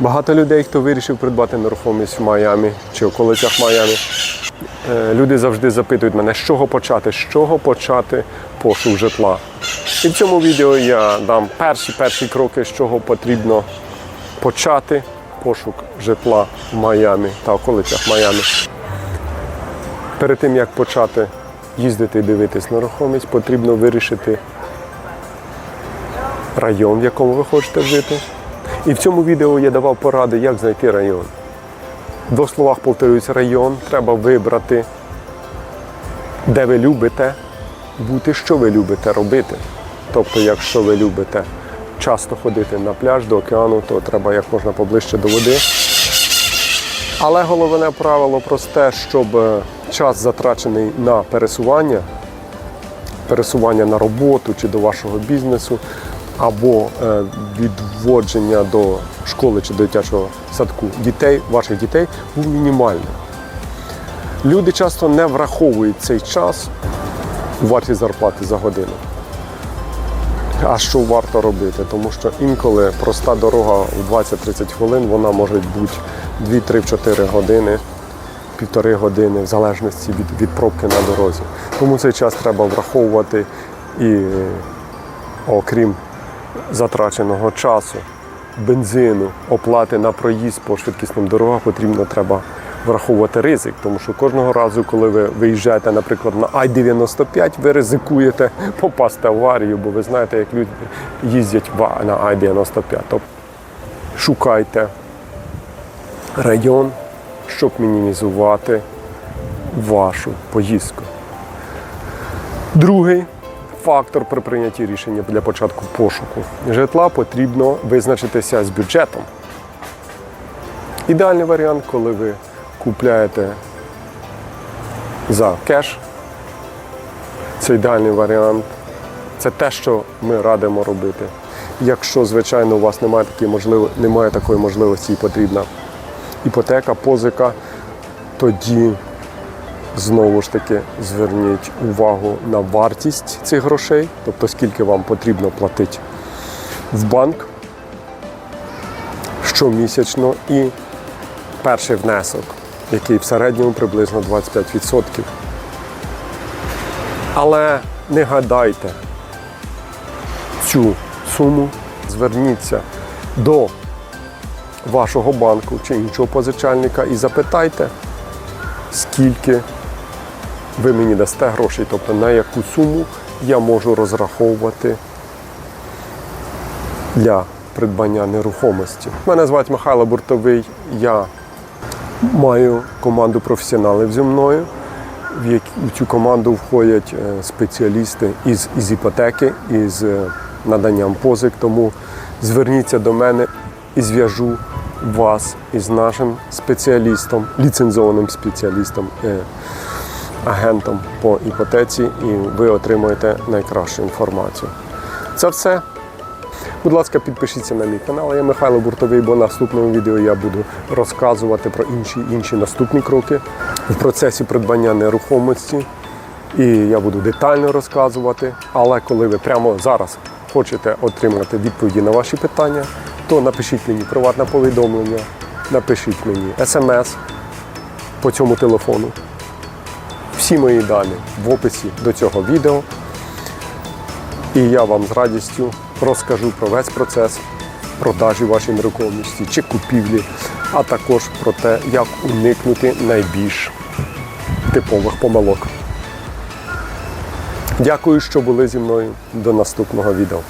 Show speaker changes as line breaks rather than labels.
Багато людей, хто вирішив придбати нерухомість в Майамі чи околицях Майамі, е, люди завжди запитують мене, з чого почати, з чого почати пошук житла. І в цьому відео я дам перші перші кроки, з чого потрібно почати пошук житла в Майамі та околицях Майамі. Перед тим як почати їздити і дивитись нерухомість, потрібно вирішити район, в якому ви хочете жити. І в цьому відео я давав поради, як знайти район. В двох словах повторюється район, треба вибрати, де ви любите бути, що ви любите робити. Тобто, якщо ви любите часто ходити на пляж до океану, то треба як можна поближче до води. Але головне правило просте, щоб е, час затрачений на пересування, пересування на роботу чи до вашого бізнесу, або е, відводження до школи чи дитячого садку дітей, ваших дітей, був мінімальним. Люди часто не враховують цей час у вартій зарплати за годину. А що варто робити? Тому що інколи проста дорога у 20-30 хвилин вона може бути 2-3-4 години, півтори години, в залежності від, від пробки на дорозі. Тому цей час треба враховувати і е, окрім затраченого часу, бензину, оплати на проїзд по швидкісним дорогам потрібно треба враховувати ризик, тому що кожного разу, коли ви виїжджаєте, наприклад, на Ай-95, ви ризикуєте попасти в аварію, бо ви знаєте, як люди їздять на Ай-95. Тобто шукайте район, щоб мінімізувати вашу поїздку. Другий фактор при прийнятті рішення для початку пошуку житла потрібно визначитися з бюджетом. Ідеальний варіант, коли ви купляєте за кеш. Це ідеальний варіант. Це те, що ми радимо робити. Якщо, звичайно, у вас немає такої можливо, немає такої можливості і потрібна іпотека, позика, тоді знову ж таки зверніть увагу на вартість цих грошей, тобто скільки вам потрібно платити в банк щомісячно і перший внесок, який в середньому приблизно 25%. Але не гадайте цю суму, зверніться до вашого банку чи іншого позичальника і запитайте, скільки ви мені дасте грошей, тобто на яку суму я можу розраховувати для придбання нерухомості. Мене звати Михайло Буртовий. Я маю команду професіоналів зі мною. В цю команду входять е, спеціалісти із, із іпотеки, із е, наданням позик. Тому зверніться до мене і зв'яжу вас із нашим спеціалістом, ліцензованим спеціалістом, е, агентом по іпотеці, і ви отримаєте найкращу інформацію. Це все. Будь ласка, підпишіться на мій канал. Я Михайло Буртовий, бо в наступному відео я буду розказувати про інші інші наступні кроки в процесі придбання нерухомості. І я буду детально розказувати. Але коли ви прямо зараз хочете отримати відповіді на ваші питання, то напишіть мені приватне повідомлення, напишіть мені смс по цьому телефону. Всі мої дані в описі до цього відео. І я вам з радістю розкажу про весь процес продажі вашої нерухомості чи купівлі, а також про те, як уникнути найбільш типових помилок. Дякую, що були зі мною. До наступного відео.